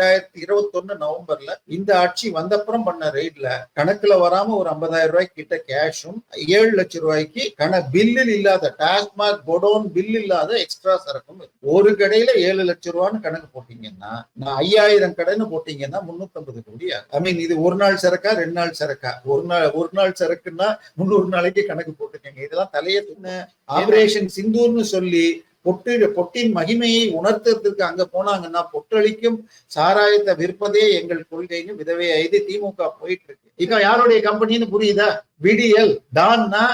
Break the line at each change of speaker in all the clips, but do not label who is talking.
ரெண்டாயிரத்தி இருபத்தொன்னு நவம்பர்ல இந்த ஆட்சி வந்தப்புறம் பண்ண ரெய்ட்ல கணக்குல வராம ஒரு ஐம்பதாயிரம் ரூபாய் கிட்ட கேஷும் ஏழு லட்சம் ரூபாய்க்கு கண பில்லில் இல்லாத டாஸ்மாக் பொடோன் பில் இல்லாத எக்ஸ்ட்ரா சரக்கும் ஒரு கடையில ஏழு லட்சம் ரூபான்னு கணக்கு போட்டீங்கன்னா நான் ஐயாயிரம் கடைன்னு போட்டீங்கன்னா முன்னூத்தி கோடி ஐ மீன் இது ஒரு நாள் சரக்கா ரெண்டு நாள் சரக்கா? ஒரு நாள் ஒரு நாள் சரக்குன்னா முந்நூறு நாளைக்கு கணக்கு போட்டுக்கங்க. இதெல்லாம் தலையத்துன்னு ஆபரேஷன் சிந்தூர்னு சொல்லி பொட்டு பொட்டின் மகிமையை உணர்த்துறதுக்கு அங்க போனாங்கன்னா பொட்டளிக்கும் சாராயத்தை விற்பதே எங்கள் கொள்கைன்னு விதவை ஐது திமுக போயிட்டு இருக்கு இப்ப யாருடைய கம்பெனின்னு புரியுதா? விடியல் டான்னா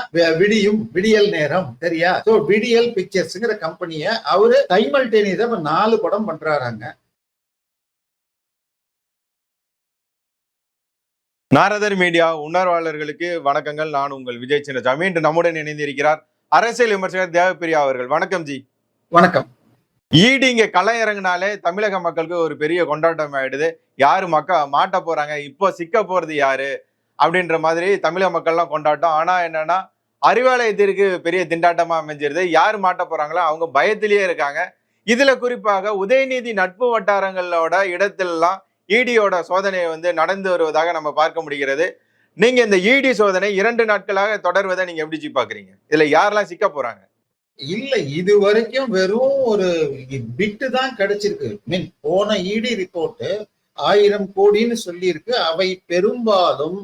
விடியும் விடியல் நேரம் சரியா? சோ விடியல் பிக்சர்ஸ்ங்கிற கம்பெனிய அவரு டைமல்டேனியஸா இப்ப நாலு படம் பண்றாராங்க.
நாரதர் மீடியா உணர்வாளர்களுக்கு வணக்கங்கள். நான் உங்கள் விஜய் சின்னசாமி. இன்று நம்முடன் இணைந்திருக்கிறார் அரசியல் விமர்சகர் தேவப்பிரியா அவர்கள். வணக்கம் ஜி.
வணக்கம்.
ஈடி இங்க களை இறங்குனாலே தமிழக மக்களுக்கு ஒரு பெரிய கொண்டாட்டம் ஆயிடுது. யாரு மக்கா மாட்ட போறாங்க? இப்போ சிக்க போறது யாரு? அப்படின்ற மாதிரி தமிழக மக்கள்லாம் கொண்டாட்டம். ஆனா என்னன்னா அறிவாலயத்திற்கு பெரிய திண்டாட்டமா அமைஞ்சிருது. யார் மாட்ட போறாங்களோ அவங்க பயத்திலேயே இருக்காங்க. இதுல குறிப்பாக உதயநிதி நட்பு வட்டாரங்களோட இடத்திலெல்லாம் ஈடியோட சோதனை வந்து நடந்து வருவதாக நம்ம பார்க்க முடிகிறது. நீங்க இந்த இடி சோதனை இரண்டு நாட்களாக தொடர்வதை நீங்க எப்படி பாக்குறீங்க? இதுல யாரெல்லாம் சிக்க போறாங்க?
இல்ல இது வரைக்கும் வெறும் ஒரு பிட்டு தான் கிடைச்சிருக்கு. மீன் போன இடி ரிப்போர்ட் ஆயிரம் கோடின்னு சொல்லியிருக்கு. அவை பெரும்பாலும்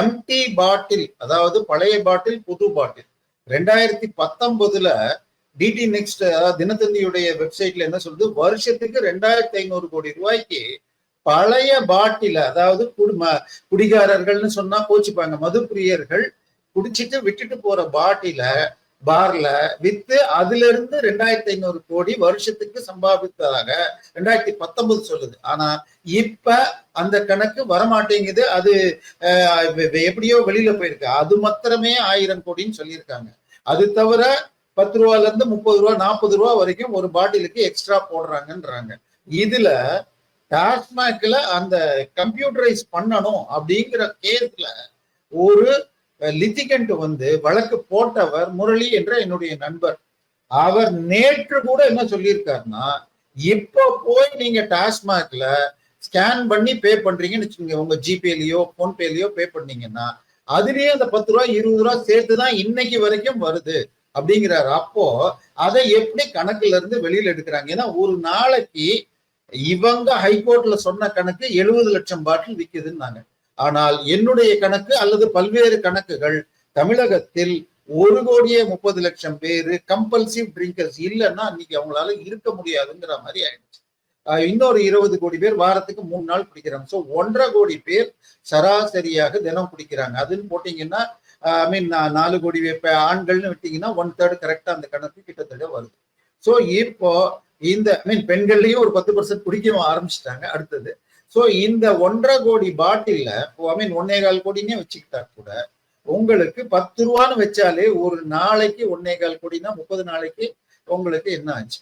எம்டி பாட்டில் அதாவது பழைய பாட்டில் புது பாட்டில் ரெண்டாயிரத்தி பத்தொன்பதுல டிடி நெக்ஸ்ட் அதாவது தினத்தந்தியுடைய வெப்சைட்ல என்ன சொல்றது வருஷத்துக்கு ரெண்டாயிரத்தி ஐநூறு கோடி ரூபாய்க்கு பழைய பாட்டில அதாவது குடும்ப குடிகாரர்கள்னு சொன்னா கோச்சிப்பாங்க. மதுப்பிரியர்கள் குடிச்சிட்டு விட்டுட்டு போற பாட்டில பார்ல வித்து அதுல இருந்து ரெண்டாயிரத்தி ஐநூறு கோடி வருஷத்துக்கு சம்பாதித்ததாக ரெண்டாயிரத்தி பத்தொன்பது சொல்லுது. ஆனா இப்ப அந்த கணக்கு வரமாட்டேங்குது. அது எப்படியோ வெளியில போயிருக்கு. அது மாத்திரமே ஆயிரம் கோடின்னு சொல்லியிருக்காங்க. அது தவிர பத்து ரூபால இருந்து முப்பது ரூபா நாற்பது ரூபா வரைக்கும் ஒரு பாட்டிலுக்கு எக்ஸ்ட்ரா போடுறாங்கன்றாங்க. இதுல டாஸ்மாக்ல அந்த கம்ப்யூட்டரைஸ் பண்ணணும் அப்படிங்கிற கேஸ்ல ஒரு லித்திகண்ட் வந்து வழக்கு போட்டவர் முரளி என்ற என்னுடைய நண்பர். அவர் நேற்று கூட என்ன சொல்லியிருக்காருன்னா இப்போ போய் நீங்க டாஸ்மாக்ல ஸ்கேன் பண்ணி பே பண்றீங்கன்னு வச்சுக்கோங்க. உங்க ஜிபேலயோ போன்பேலயோ பே பண்ணீங்கன்னா அதுலயே அந்த பத்து ரூபா இருபது ரூபா சேர்த்து தான் இன்னைக்கு வரைக்கும் வருது அப்படிங்கிறாரு. அப்போ அதை எப்படி கணக்குல இருந்து வெளியில எடுக்கிறாங்க? ஏன்னா ஒரு நாளைக்கு இவங்க ஹைகோர்ட்ல சொன்ன கணக்கு எழுபது லட்சம் பாட்டில் விற்குதுன்னாங்க ஆனால் என்னுடைய கணக்கு அல்லது பல்வேறு கணக்குகள் தமிழகத்தில் ஒரு கோடியே முப்பது லட்சம் பேரு கம்பல்சிவ் ட்ரிங்கர்ஸ் இல்லைன்னா இன்னைக்கு அவங்களால இருக்க முடியாதுங்கிற மாதிரி ஆயிடுச்சு. இன்னொரு இருபது கோடி பேர் வாரத்துக்கு மூணு நாள் குடிக்கிறாங்க. ஸோ ஒன்றரை கோடி பேர் சராசரியாக தினம் குடிக்கிறாங்க. அதுன்னு போட்டீங்கன்னா ஐ மீன் நாலு கோடி இப்ப ஆண்கள்னு விட்டீங்கன்னா ஒன் தேர்ட் கரெக்டா அந்த கணக்கு கிட்டத்தட்ட வருது. ஸோ இப்போ இந்த ஐ மீன் பெண்கள்லயும் ஒரு பத்து பர்சன்ட் குடிக்க ஆரம்பிச்சிட்டாங்க. அடுத்தது ஸோ இந்த ஒன்றரை கோடி பாட்டில்ல ஐ மீன் ஒன்னே கால் கோடினே வச்சுக்கிட்டா கூட உங்களுக்கு பத்து ரூபான்னு வச்சாலே ஒரு நாளைக்கு ஒன்னே கால் கோடினா முப்பது நாளைக்கு உங்களுக்கு என்ன ஆச்சு?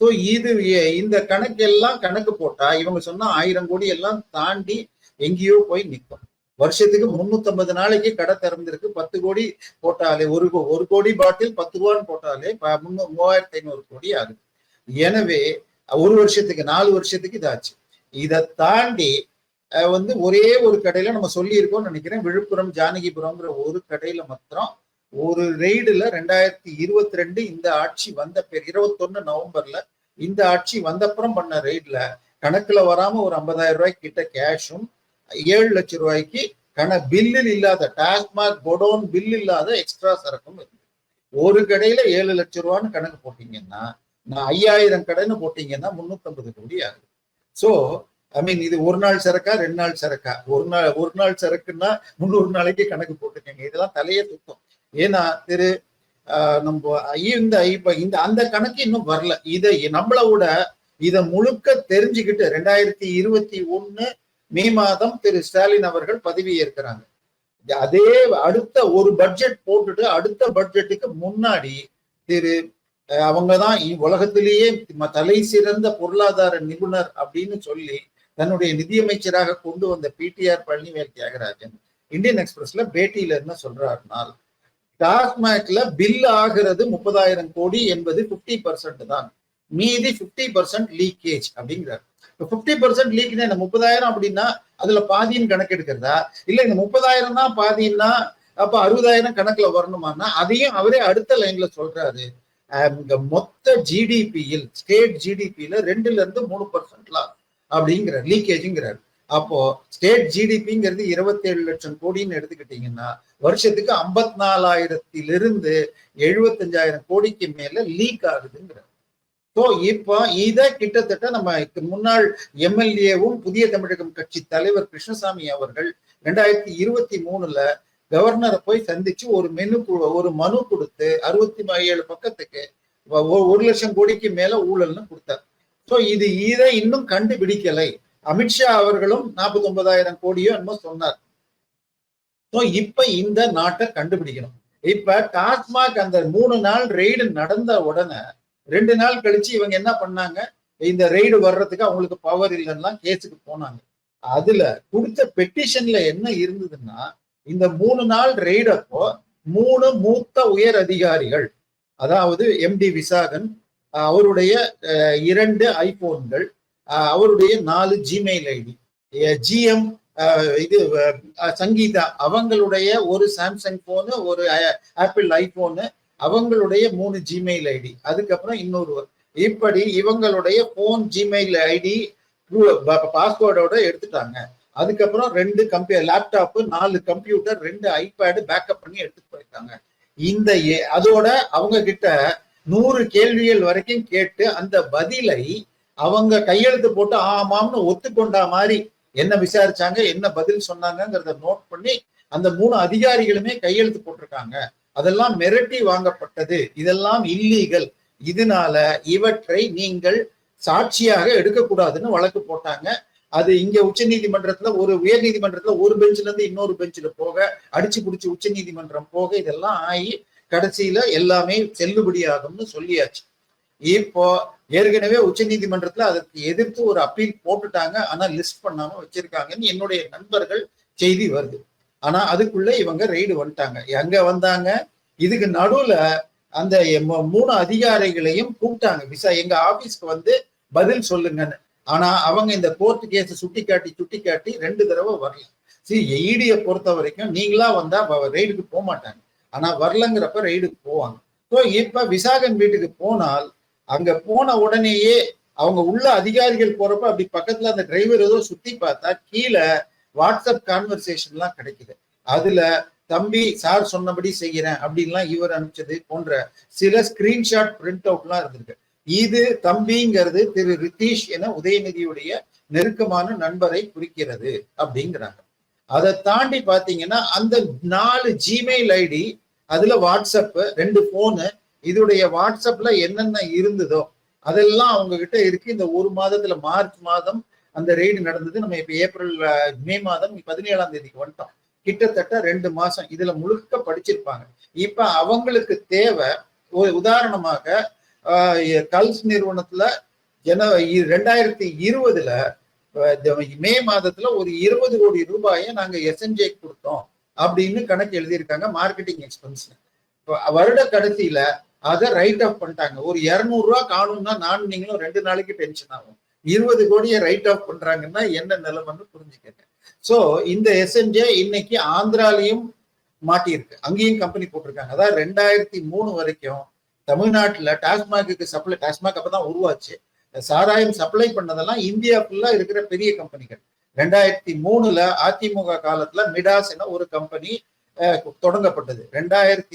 ஸோ இது இந்த கணக்கெல்லாம் கணக்கு போட்டா இவங்க சொன்னா ஆயிரம் கோடி எல்லாம் தாண்டி எங்கேயோ போய் நிற்கும் வருஷத்துக்கு முன்னூத்தி நாளைக்கு கடை திறந்திருக்கு பத்து கோடி போட்டாலே ஒரு கோ- ஒரு கோடி பாட்டில் பத்து ரூபான்னு போட்டாலே மூவாயிரத்தி ஐநூறு கோடி ஆகுது. எனவே ஒரு வருஷத்துக்கு நாலு வருஷத்துக்கு இதாச்சு. இதை தாண்டி வந்து ஒரே ஒரு கடையில நம்ம சொல்லியிருக்கோம்னு நினைக்கிறேன். விழுப்புரம் ஜானகிபுரம்ங்கிற ஒரு கடையில மாத்திரம் ஒரு ரெய்டுல ரெண்டாயிரத்தி இருபத்தி ரெண்டு இந்த ஆட்சி வந்த பேர் இருபத்தொன்னு நவம்பர்ல இந்த ஆட்சி வந்தப்புறம் பண்ண ரெய்ட்ல கணக்குல வராம ஒரு ஐம்பதாயிரம் ரூபாய் கிட்ட கேஷும் ஏழு லட்சம் ரூபாய்க்கு கண பில்லில் இல்லாத டாஸ்மாக் பொடோன் பில் இல்லாத எக்ஸ்ட்ரா சரக்கும் இருக்கு. ஒரு கடையில ஏழு லட்சம் ரூபான்னு கணக்கு போட்டீங்கன்னா நான் ஐயாயிரம் கடைன்னு போட்டீங்கன்னா முன்னூத்தம்பது கோடி ஆகுது. ஸோ ஐ மீன் இது ஒரு நாள் சரக்கா ரெண்டு நாள் சரக்கா. ஒரு நாள் ஒரு நாள் சரக்குன்னா முந்நூறு நாளைக்கு கணக்கு போட்டுக்கங்க. இதெல்லாம் தலையே தூக்கம். ஏன்னா திரு நம்ம இந்த இப்ப இந்த அந்த கணக்கு இன்னும் வரல. இதை நம்மளை விட இதை முழுக்க தெரிஞ்சுக்கிட்டு ரெண்டாயிரத்தி இருபத்தி ஒன்னு மே மாதம் திரு ஸ்டாலின் அவர்கள் பதவி ஏற்கிறாங்க. அதே அடுத்த ஒரு பட்ஜெட் போட்டுட்டு அடுத்த பட்ஜெட்டுக்கு முன்னாடி திரு அவங்க அவங்கதான் உலகத்திலேயே தலை சிறந்த பொருளாதார நிபுணர் அப்படின்னு சொல்லி தன்னுடைய நிதியமைச்சராக கொண்டு வந்த பிடிஆர் பழனிவேல் தியாகராஜன் இந்தியன் எக்ஸ்பிரஸ்ல பேட்டியில என்ன சொல்றாருனால் டாஸ்மாக்ல பில் ஆகிறது முப்பதாயிரம் கோடி என்பது 50% தான். மீதி 50% பர்சன்ட் லீக்கேஜ் அப்படிங்கிறார். பிப்டி பர்சன்ட் லீக்னா இந்த முப்பதாயிரம் அப்படின்னா அதுல பாதின்னு கணக்கு எடுக்கிறதா? இல்ல இந்த முப்பதாயிரம் தான் பாதின்னா அப்ப அறுபதாயிரம் கணக்குல வரணுமான்னா அதையும் அவரே அடுத்த லைன்ல சொல்றாரு. இந்த மொத்த ஜிடிபியில் ஸ்டேட் ஜிடிபியில ரெண்டுல இருந்து மூணு பர்சன்ட்லாம் அப்படிங்கிறார் லீக்கேஜுங்கிறார் அப்போ ஸ்டேட் ஜிடிபிங்கிறது இருபத்தேழு லட்சம் கோடின்னு எடுத்துக்கிட்டீங்கன்னா வருஷத்துக்கு ஐம்பத்தி நாலாயிரத்திலிருந்து எழுபத்தஞ்சாயிரம் கோடிக்கு மேல லீக் ஆகுதுங்கிறார். ஸோ இப்போ இதை கிட்டத்தட்ட நம்ம முன்னாள் எம்எல்ஏவும் புதிய தமிழகம் கட்சி தலைவர் கிருஷ்ணசாமி அவர்கள் ரெண்டாயிரத்தி இருபத்தி மூணுல கவர்னரை போய் சந்திச்சு ஒரு மெனு குழு ஒரு மனு கொடுத்து அறுபத்தி ஏழு பக்கத்துக்கு ஒரு லட்சம் கோடிக்கு மேல ஊழல்னு கொடுத்தார். ஸோ இது இதை இன்னும் கண்டுபிடிக்கலை. அமித்ஷா அவர்களும் நாற்பத்தி ஒன்பதாயிரம் கோடியோ என்னமோ சொன்னார். ஸோ இப்ப இந்த நாட்டை கண்டுபிடிக்கணும். இப்ப டாஸ்மாக் அந்த மூணு நாள் ரெய்டு நடந்த உடனே ரெண்டு நாள் கழிச்சு இவங்க என்ன பண்ணாங்க? இந்த ரெய்டு வர்றதுக்கு அவங்களுக்கு பவர் இல்லைன்னா கேஸுக்கு போனாங்க. அதுல கொடுத்த பெட்டிஷன்ல என்ன இருந்ததுன்னா இந்த மூணு நாள் ரெய்டு அப்போ மூணு மூத்த உயர் அதிகாரிகள் அதாவது எம்டி விசாகன் அவருடைய இரண்டு ஐபோன்கள் அவருடைய நாலு ஜிமெயில் ஐடி ஜிஎம் இது சங்கீதா அவங்களுடைய ஒரு சாம்சங் போனு ஒரு ஆப்பிள் ஐபோனு அவங்களுடைய மூணு ஜிமெயில் ஐடி அதுக்கப்புறம் இன்னொருவர் இப்படி இவங்களுடைய போன் ஜிமெயில் ஐடி பாஸ்வேர்டோட எடுத்துட்டாங்க. அதுக்கப்புறம் ரெண்டு கம்பி லேப்டாப் நாலு கம்ப்யூட்டர் ரெண்டு ஐபேடு பேக்கப் பண்ணி எடுத்துட்டு போயிருக்காங்க. இந்த அதோட அவங்க கிட்ட நூறு கேள்விகள் வரைக்கும் கேட்டு அந்த பதிலை அவங்க கையெழுத்து போட்டு ஆமாம்னு ஒத்துக்கொண்டா மாதிரி என்ன விசாரிச்சாங்க என்ன பதில் சொன்னாங்கங்கிறத நோட் பண்ணி அந்த மூணு அதிகாரிகளுமே கையெழுத்து போட்டிருக்காங்க. அதெல்லாம் மிரட்டி வாங்கப்பட்டது. இதெல்லாம் இல்லீகல் இதனால இவற்றை நீங்கள் சாட்சியாக எடுக்கக்கூடாதுன்னு வழக்கு போட்டாங்க. அது இங்க உச்ச நீதிமன்றத்துல ஒரு உயர் நீதிமன்றத்துல ஒரு பெஞ்சில இருந்து இன்னொரு பெஞ்சில் போக அடிச்சு புடிச்சு உச்ச நீதிமன்றம் போக இதெல்லாம் ஆகி கடைசியில எல்லாமே செல்லுபடியாகும்னு சொல்லியாச்சு. இப்போ ஏற்கனவே உச்ச நீதிமன்றத்துல அதற்கு எதிர்த்து ஒரு அப்பீல் போட்டுட்டாங்க. ஆனா லிஸ்ட் பண்ணாம வச்சிருக்காங்கன்னு என்னுடைய நண்பர்கள் செய்தி வருது. ஆனா அதுக்குள்ள இவங்க ரெய்டு வந்துட்டாங்க. எங்க வந்தாங்க? இதுக்கு நடுவுல அந்த மூணு அதிகாரிகளையும் கூப்பிட்டாங்க. விசா எங்க ஆபீஸ்க்கு வந்து பதில் சொல்லுங்கன்னு. ஆனா அவங்க இந்த கோர்ட் கேஸை சுட்டி காட்டி சுட்டி காட்டி ரெண்டு தடவை வரல. சரி ஈடியை பொறுத்த வரைக்கும் நீங்களா வந்தா ரெய்டுக்கு போக மாட்டாங்க. ஆனா வரலங்கிறப்ப ரெய்டுக்கு போவாங்க. ஸோ இப்ப விசாகன் வீட்டுக்கு போனால் அங்க போன உடனேயே அவங்க உள்ள அதிகாரிகள் போறப்ப அப்படி பக்கத்துல அந்த டிரைவர் ஏதோ சுத்தி பார்த்தா கீழே வாட்ஸ்அப் கான்வர்சேஷன்லாம் கிடைக்குது. அதுல தம்பி சார் சொன்னபடி செய்கிறேன் அப்படின்லாம் இவர் அனுப்பிச்சது போன்ற சில ஸ்கிரீன்ஷாட் பிரிண்ட் அவுட்லாம் இருந்திருக்கு. இது தம்பிங்கிறது திரு ரித்தீஷ் என உதயநிதியுடைய நெருக்கமான நண்பரை குறிக்கிறது அப்படிங்கிறாங்க. அதை தாண்டி பாத்தீங்கன்னா அந்த நாலு ஜிமெயில் ஐடி அதுல வாட்ஸ்அப் ரெண்டு போனு இதோடைய வாட்ஸ்அப்ல என்னென்ன இருந்ததோ அதெல்லாம் அவங்க கிட்ட இருக்கு. இந்த ஒரு மாதத்துல மார்ச் மாதம் அந்த ரெய்டு நடந்தது. நம்ம இப்ப ஏப்ரல் மே மாதம் பதினேழாம் தேதிக்கு வந்துட்டோம். கிட்டத்தட்ட ரெண்டு மாசம். இதுல முழுக்க படிச்சிருப்பாங்க. இப்ப அவங்களுக்கு தேவை ஒரு உதாரணமாக கல்ஸ் நிறுவனத்துல ஜன இ- ரெண்டாயிரத்தி இருபதுல இந்த மே மாதத்துல ஒரு இருபது கோடி ரூபாயை நாங்க எஸ்என்ஜே கொடுத்தோம் அப்படின்னு கணக்கு எழுதியிருக்காங்க மார்க்கெட்டிங் எக்ஸ்பென்ஸ் வருட கடைசியில அதை ரைட் ஆஃப் பண்ணிட்டாங்க. ஒரு இரநூறுவா காணும்னா நானும் நீங்களும் ரெண்டு நாளைக்கு டென்ஷன் ஆகும். இருபது கோடியை ரைட் ஆஃப் பண்றாங்கன்னா என்ன நிலைமைன்னு புரிஞ்சுக்கங்க. ஸோ இந்த எஸ்என்ஜே இன்னைக்கு ஆந்திராலையும் மாட்டியிருக்கு. அங்கேயும் கம்பெனி போட்டிருக்காங்க. அதாவது ரெண்டாயிரத்தி மூணு வரைக்கும் தமிழ்நாட்டுல டாஸ்மாக்கு சப்ளை டாஸ்மாக் அப்பதான் உருவாச்சு. சாராயம் சப்ளை பண்ணதெல்லாம் இந்தியா ஃபுல்லா இருக்கிற பெரிய கம்பெனிகள் ரெண்டாயிரத்தி மூணுல அதிமுக காலத்துல மிடாஸ் என ஒரு கம்பெனி தொடங்கப்பட்டது. ரெண்டாயிரத்தி